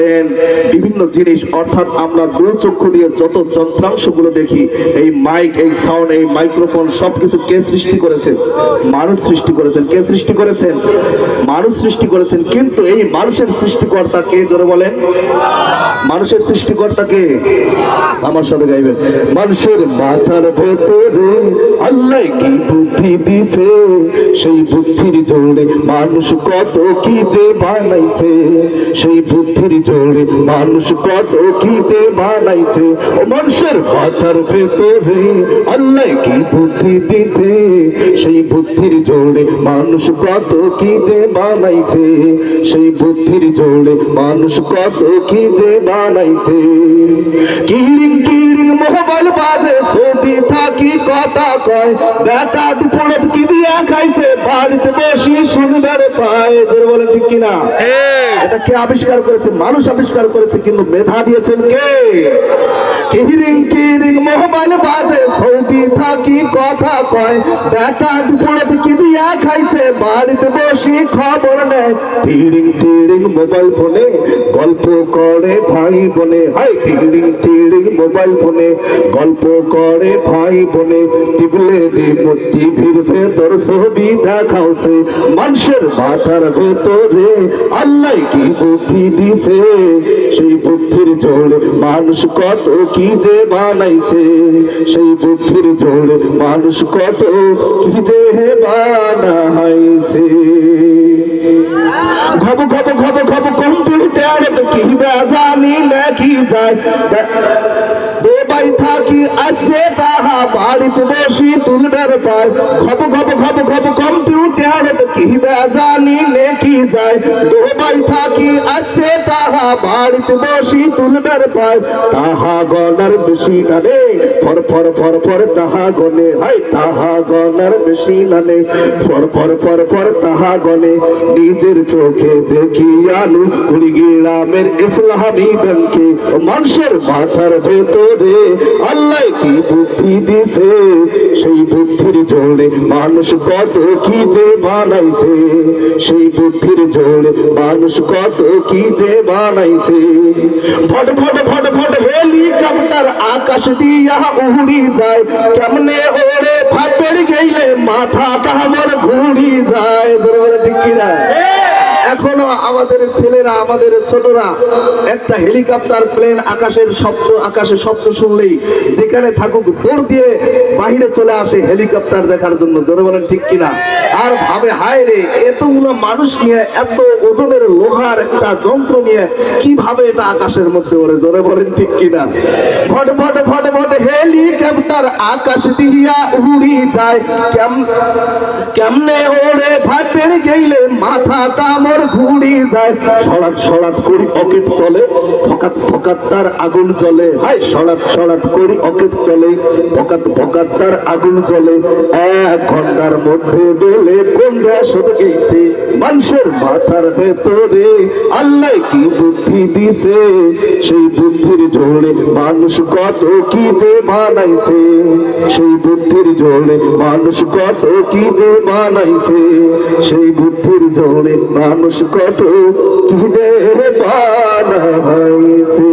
বলেন, বিভিন্ন জিনিস, অর্থাৎ আমরা দু চক্ষু দিয়ে যত যন্ত্রাংশগুলো দেখি, এই মাইক এই সাউন্ড এই মাইক্রোফোন সবকিছু কে সৃষ্টি করেছেন? মানুষ সৃষ্টি করেছেন। কে সৃষ্টি করেছেন? মানুষ সৃষ্টি করেছেন। কিন্তু এই মানুষের সৃষ্টিকর্তা কে? জোরে বলেন। মানুষের সৃষ্টিকর্তা কে? আমার সাথে গাইবেন। মানুষের মাথার ভেতরে আল্লাহ কি বুদ্ধি দিছে? সেই বুদ্ধির জোরে মানুষ কত কি যে বানাইছে? সেই বুদ্ধির জোরে মানুষ কত কি যে বানাইছে? ও মানুষের মাথার ভেতরে আল্লাহ কি বুদ্ধি দিছে? সেই বুদ্ধির জোরে মানুষ কত কি যে বানাইছে? সেই বুদ্ধির জোরে মানুষ কত কি যে বানাইছে? কিরিং কিরিং মোবাইল বাজে থাকি কথা কয়। বেটা দুপুরে কি দিয়া খাইছে? বাড়িতে বসি সুন্দর পায়। বলে ঠিক কিনা? এটা কে আবিষ্কার করেছে? মানুষ আবিষ্কার করেছে, কিন্তু মেধা দিয়েছেন কে? মোবাইল ফোনে গল্প করে ভাই বোনে। হাই টিরিং মোবাইল ফোনে গল্প করে ভাই বোনে। টিপলে টিভির ভেতর ছবি দেখাওছে মানুষের মাথার ভেতরে আল্লাহ কি বুদ্ধি দিছে, সেই বুদ্ধির জোরে মানুষ কত কি যে বানাইছে, সেই বুদ্ধির জোরে মানুষ কত কি যে বানাইছে। ঘব ঘব ঘব ঘব, কম্পিউটার কি জানি নাকি যায়। বেবাই থাকি আছে তাহা বাড়িতে বসি তুলবার পায়। ঘব ঘব ঘব ঘব, কম্পিউটার কি জানি যায়। থাকি তাহা বসি পায়। তাহা বেশি নানে, ফর ফর ফর ফর তাহা হাই তাহা বেশি নানে, ফর ফর ফর ফর তাহা নিজের চোখে দেখি আলু কুড়িগ্রামের ইসলামী ব্যাংকে। মানুষের মাথার ভেতরে আল্লাহ কি বুদ্ধি দিছে? সেই বুদ্ধির জোরে মানুষ কত কি যে বানাইছে? সেই বুদ্ধির জোর, মানুষ কত কি যে বানাইছে। ফট ফট ফট ফট, হেলিকপ্টার আকাশ দিয়া উড়ি যায়। কেমনে ওরে ফাপের গেলে মাথা কামর ঘুরি যায়। ধরে ঠিক কিনা? এখনও আমাদের ছেলেরা, আমাদের ছোটরা একটা হেলিকপ্টার, প্লেন আকাশের শব্দ, আকাশে শব্দ শুনলেই যেখানে থাকুক দৌড় দিয়ে বাহিরে চলে আসে হেলিকপ্টার দেখার জন্য। জোরে বলেন ঠিক কিনা? আর ভাবে হায় রে এতগুলো মানুষ নিয়ে এত ওজনের লোহার একটা যন্ত্র নিয়ে কীভাবে এটা আকাশের মধ্যে ওরে জোরে বলেন ঠিক কিনা? ফট ফট ফট ফট হেলিকপ্টার আকাশ দিয়া উড়ি যায়। কেম, কেমনে ওরে ভাপের গেলে মাথাটা মোর ঘুরি যায়। সড়াত সড়াত করি অকেট চলে, ফকাত ফকাত তার আগুন জ্বলে। হাই সড়াত সড়াত করি অকেট চলে, ফকাত ফকাত তার আগুন জ্বলে। এক ঘণ্টার মধ্যে বেলে কোন দেশ হতে গেছে মানুষের মাথার ভেতরে আল্লাহ কি বুদ্ধি দিছে? সেই বুদ্ধির জোরে মানুষ কত কি যে বানাইছে সেই বুদ্ধির জোরে মানুষ কত কি যে বানাইছে সেই বুদ্ধির জোরে মানুষ কত কি যে বানাইছে